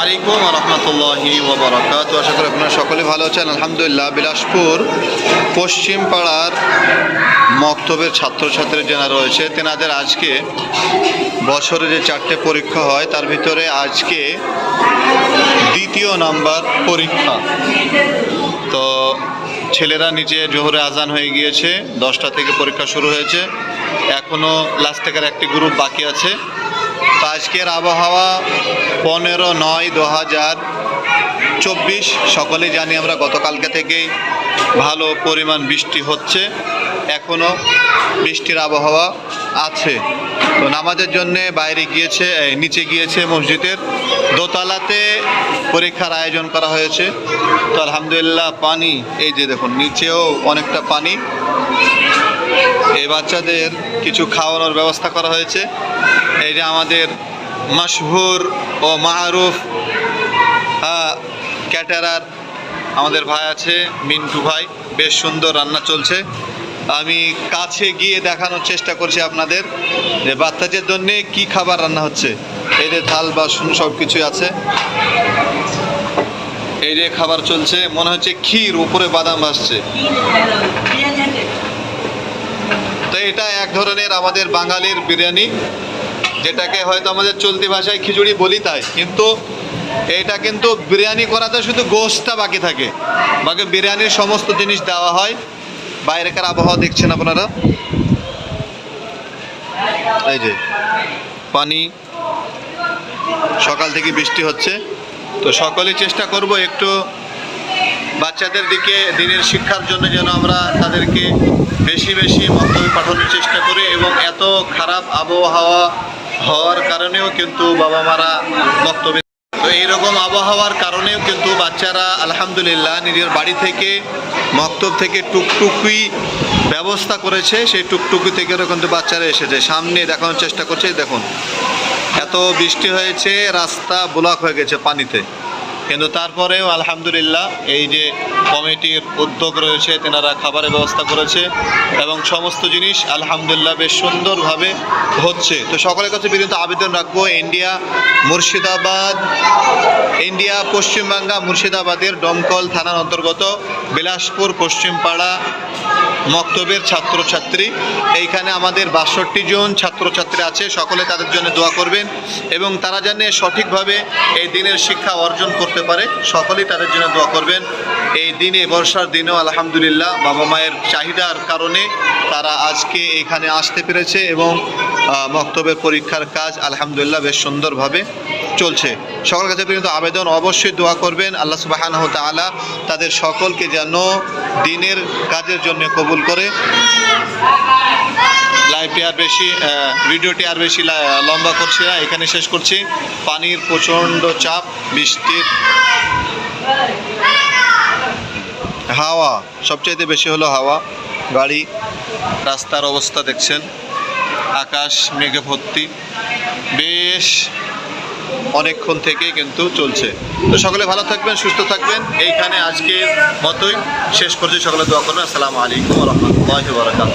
আলাইকুম রহমতুল্লাহি ওবরাকাত আশা করি আপনারা সকলে ভালো আছেন। আলহামদুলিল্লাহ, বিলাসপুর পশ্চিম পাড়ার মক্তবের ছাত্রছাত্রী যারা রয়েছে, তেনাদের আজকে বছরে যে চারটে পরীক্ষা হয়, তার ভিতরে আজকে দ্বিতীয় নাম্বার পরীক্ষা। তো ছেলেরা নিচে জোহরে আজান হয়ে গিয়েছে, দশটা থেকে পরীক্ষা শুরু হয়েছে। এখনও লাস্ট থেকের একটি গ্রুপ বাকি আছে। তো আজকের আবহাওয়া পনেরো নয় দু হাজার চব্বিশ। সকলেই জানি আমরা গতকালকে থেকেই ভালো পরিমাণ বৃষ্টি হচ্ছে। এখনও বৃষ্টির আবহাওয়া আছে। তো নামাজের জন্য বাইরে গিয়েছে নিচে গিয়েছে মসজিদের। দোতলাতে পরীক্ষার আয়োজন করা হয়েছে। তো আলহামদুলিল্লাহ পানি, এই যে দেখুন, নিচেও অনেকটা পানি। বাচ্চাদের কিছু খাওয়ানোর ব্যবস্থা করা হয়েছে। এই যে আমাদের মশহুর ও মারুফ ক্যাটারার আমাদের ভাই আছে, মিন্টু ভাই। বেশ সুন্দর রান্না চলছে। আমি কাছে গিয়ে দেখানোর চেষ্টা করছি আপনাদের যে বাচ্চাদের জন্য কি খাবার রান্না হচ্ছে। এই যে থাল, বাসন সব কিছুই আছে। এই যে খাবার চলছে, মনে হচ্ছে ক্ষীর, উপরে বাদাম ভাসছে। এটা এক ধরনের আমাদের বাঙালির বিরিয়ানি, যেটাকে হয়তো আমাদের চলতি ভাষায় খিচুড়ি বলি তাই, কিন্তু এটা কিন্তু বিরিয়ানি করাতে শুধু গোশটা বাকি থাকে। বাকি বিরিয়ানির সমস্ত জিনিস দেওয়া হয়। বাইরেকার আবহাওয়া দেখছেন আপনারা? এই যে, পানি, সকাল থেকে বৃষ্টি হচ্ছে। তো সকলেই চেষ্টা করব একটু বাচ্চাদের দিকে দিনের শিক্ষার জন্য যেন আমরা তাদেরকে বেশি বেশি মন্তব্য পাঠানোর চেষ্টা করি এবং এত খারাপ আবহাওয়া হওয়ার কারণেও কিন্তু বাবা মারা বক্তব্য তো এইরকম আবহাওয়ার কারণেও কিন্তু বাচ্চারা আলহামদুলিল্লাহ নিজের বাড়ি থেকে মক্তব থেকে টুকটুকি ব্যবস্থা করেছে, সেই টুকটুকি থেকেও কিন্তু বাচ্চারা এসেছে। সামনে দেখানোর চেষ্টা করছে, দেখুন। এত বৃষ্টি হয়েছে, রাস্তা ব্লক হয়ে গেছে পানিতে। কিন্তু তারপরেও আলহামদুলিল্লাহ এই যে কমিটির উদ্যোগ রয়েছে, তেনারা খাবারের ব্যবস্থা করেছে এবং সমস্ত জিনিস আলহামদুলিল্লাহ বেশ সুন্দরভাবে হচ্ছে। তো সকলের কাছে বিনীত আবেদন রাখব, ইন্ডিয়া মুর্শিদাবাদ, ইন্ডিয়া পশ্চিমবাংলা মুর্শিদাবাদের ডমকল থানার অন্তর্গত বিলাসপুর, পশ্চিমপাড়া মক্তবের ছাত্রছাত্রী। এইখানে আমাদের বাষট্টি জন ছাত্রছাত্রী আছে, সকলে তাদের জন্য দোয়া করবেন এবং তারা যেন সঠিকভাবে এই দিনের শিক্ষা অর্জন করতে পারে, সকলেই তাদের জন্য দোয়া করবেন। এই দিনে, বর্ষার দিনেও আলহামদুলিল্লাহ বাবা মায়ের চাহিদার কারণে তারা আজকে এখানে আসতে পেরেছে এবং মক্তবের পরীক্ষার কাজ আলহামদুলিল্লাহ বেশ সুন্দরভাবে চলছে। সকল কাছে পর্যন্ত আবেদন অবশ্যই দোয়া করবেন। আল্লাহ সুবাহানহ তাআলা তাদের সকলকে যেন দিনের কাজের জন্য কবুল করে। লাইভটি আর বেশি ভিডিওটি আর বেশি লম্বা করছি না, এখানে শেষ করছি। পানির প্রচণ্ড চাপ, বৃষ্টির হাওয়া, সবচাইতে বেশি হলো হাওয়া, গাড়ি, রাস্তার অবস্থা দেখছেন। আকাশ মেঘে ভর্তি, বেশ অনেকক্ষণ থেকে কিন্তু চলছে। তো সকলে ভালো থাকবেন, সুস্থ থাকবেন। এইখানে আজকের মতোই শেষ করছি। সকলে দোয়া করবেন। আসসালামু আলাইকুম রহমতুল্লাহ বারাকাত